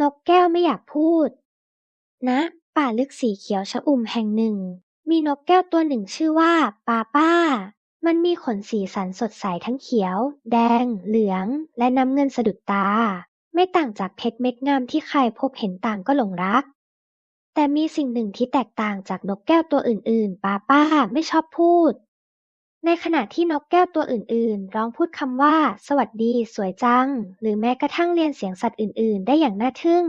นกแก้วไม่อยากพูด ณ ป่าลึกสีเขียวชอุ่มแห่งหนึ่ง มีนกแก้วตัวหนึ่งชื่อว่าปาป้า มันมีขนสีสันสดใสทั้งเขียว แดง เหลือง และน้ำเงินสะดุดตา ไม่ต่างจากเพชรเม็ดงามที่ใครพบเห็นต่างก็หลงรัก แต่มีสิ่งหนึ่งที่แตกต่างจากนกแก้วตัวอื่น ๆ ปาป้าไม่ชอบพูด ในขณะที่นกแก้วตัวอื่น ๆ ร้องพูดคำว่า สวัสดี สวยจัง หรือแม้กระทั่งเรียนเสียงสัตว์อื่น ๆ ได้อย่างน่าทึ่ง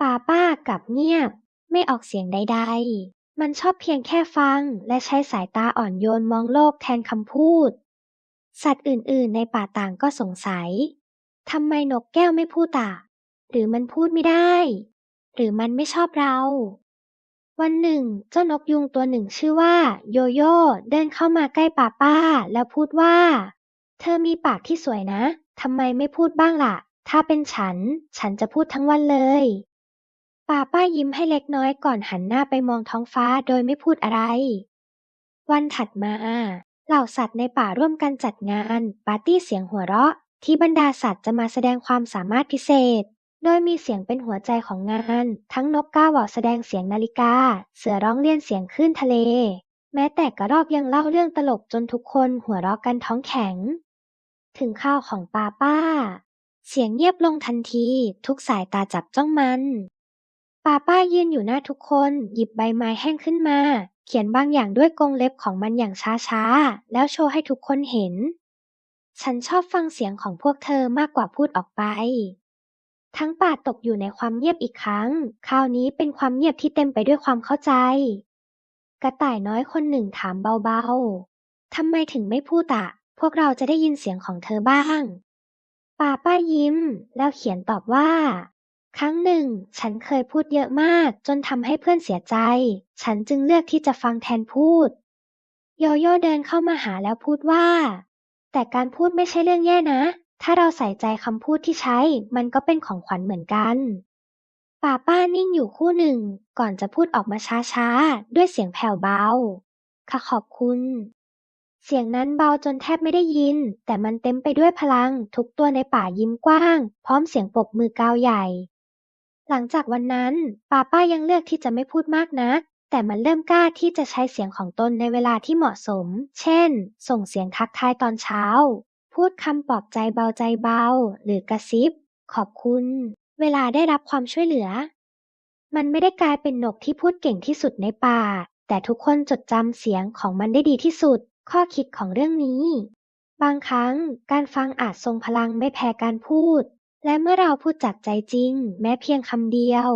ปาป้ากลับเงียบ ไม่ออกเสียงใด ๆ มันชอบเพียงแค่ฟัง และใช้สายตาอ่อนโยนมองโลกแทนคำพูด สัตว์อื่น ๆ ในป่าต่างก็สงสัยทำไมนกแก้วไม่พูดอะหรือมันพูดไม่ได้ หรือมันไม่ชอบเรา วันหนึ่ง เจ้านกยุงตัวหนึ่งชื่อว่า โยโย่เดินเข้ามาใกล้ป่าป้า แล้วพูดว่า เธอมีปากที่สวยนะทำไมไม่พูดบ้างล่ะ ถ้าเป็นฉัน ฉันจะพูดทั้งวันเลยป่าป้ายิ้มให้เล็กน้อยก่อนหันหน้าไปมองท้องฟ้าโดยไม่พูดอะไร วันถัดมาเหล่าสัตว์ในป่าร่วมกันจัดงาน ปาร์ตี้เสียงหัวเราะ ที่บรรดาสัตว์จะมาแสดงความสามารถพิเศษ โดยมีเสียงเป็นหัวใจของงาน ทั้งนกกาหวอแสดงเสียงนาฬิกา เสือร้องเรียนเสียงคลื่นทะเล แม้แต่กระรอกยังเล่าเรื่องตลกจนทุกคนหัวเราะกันท้องแข็ง ถึงข้าวของปาป้า เสียงเงียบลงทันที ทุกสายตาจับจ้องมันปาป้ายืนอยู่หน้าทุกคน หยิบใบไม้แห้งขึ้นมา เขียนบางอย่างด้วยกรงเล็บของมันอย่างช้าๆ แล้วโชว์ให้ทุกคนเห็น ฉันชอบฟังเสียงของพวกเธอมากกว่าพูดออกไป ทั้งป่าตกอยู่ในความเงียบอีกครั้ง คราวนี้เป็นความเงียบที่เต็มไปด้วยความเข้าใจ กระต่ายน้อยคนหนึ่งถามเบาๆ ทำไมถึงไม่พูดอะพวกเราจะได้ยินเสียงของเธอบ้าง ป่าป้ายิ้ม แล้วเขียนตอบว่า ครั้งหนึ่ง ฉันเคยพูดเยอะมาก จนทำให้เพื่อนเสียใจ ฉันจึงเลือกที่จะฟังแทนพูด โยโย่เดินเข้ามาหาแล้วพูดว่า แต่การพูดไม่ใช่เรื่องแย่นะ ถ้าเราใส่ใจคำพูดที่ใช้ มันก็เป็นของขวัญเหมือนกันป่าป้านิ่งอยู่คู่หนึ่ง ก่อนจะพูดออกมาช้าๆ ด้วยเสียงแผ่วเบา ค่ะขอบคุณ เสียงนั้นเบาจนแทบไม่ได้ยิน แต่มันเต็มไปด้วยพลัง ทุกตัวในป่ายิ้มกว้าง พร้อมเสียงปรบมือกาวใหญ่ หลังจากวันนั้นป้าป้ายังเลือกที่จะไม่พูดมากนัก แต่มันเริ่มกล้าที่จะใช้เสียงของตนในเวลาที่เหมาะสม เช่น ส่งเสียงทักทายตอนเช้า พูดคำปลอบใจเบาใจเบา หรือกระซิบ ขอบคุณ เวลาได้รับความช่วยเหลือ มันไม่ได้กลายเป็นนกที่พูดเก่งที่สุดในป่า แต่ทุกคนจดจำเสียงของมันได้ดีที่สุด ข้อคิดของเรื่องนี้ บางครั้งการฟังอาจทรงพลังไม่แพ้การพูด และเมื่อเราพูดจากใจจริง แม้เพียงคำเดียว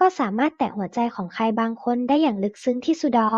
ก็สามารถแตะหัวใจของใครบางคนได้อย่างลึกซึ้งที่สุดอ